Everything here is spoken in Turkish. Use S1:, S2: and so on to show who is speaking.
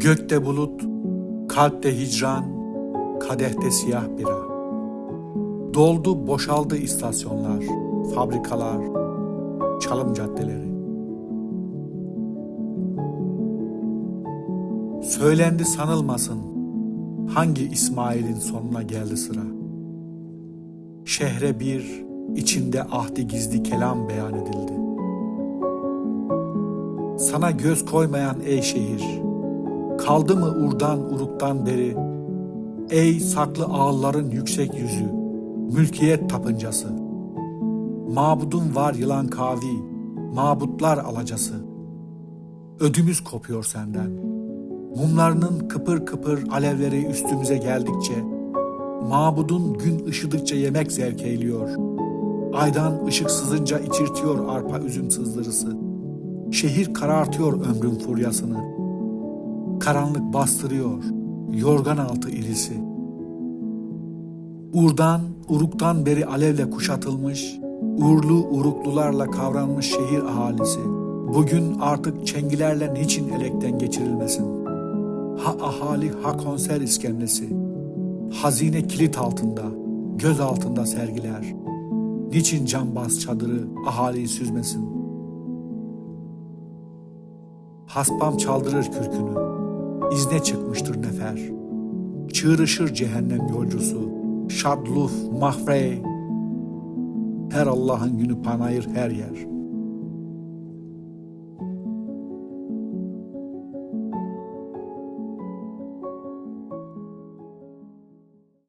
S1: Gökte bulut, kalpte hicran, kadehte siyah bira. Doldu boşaldı istasyonlar, fabrikalar, çalım caddeleri. Söylendi sanılmasın hangi İsmail'in sonuna geldi sıra. Şehre bir, içinde ahdi gizli kelam beyan edildi. Sana göz koymayan ey şehir, kaldı mı urdan uruktan beri, ey saklı ağların yüksek yüzü, mülkiyet tapıncası. Mabudun var yılan kavi, mabutlar alacası. Ödümüz kopuyor senden. Mumlarının kıpır kıpır alevleri üstümüze geldikçe, mabudun gün ışıdıkça yemek zevk eyliyor. Aydan ışık sızınca içirtiyor arpa üzüm sızdırısı. Şehir karartıyor ömrün furyasını. Karanlık bastırıyor yorgan altı irisi. Urdan, uruktan beri alevle kuşatılmış, uğurlu uruklularla kavranmış şehir ahalisi. Bugün artık çengilerle niçin elekten geçirilmesin? Ha ahali ha konser iskemlesi. Hazine kilit altında, göz altında sergiler. Niçin cambaz çadırı ahaliyi süzmesin? Haspam çaldırır kürkünü, izne çıkmıştır nefer. Çığırışır cehennem yolcusu, şadluf, mahfrey. Her Allah'ın günü panayır her yer.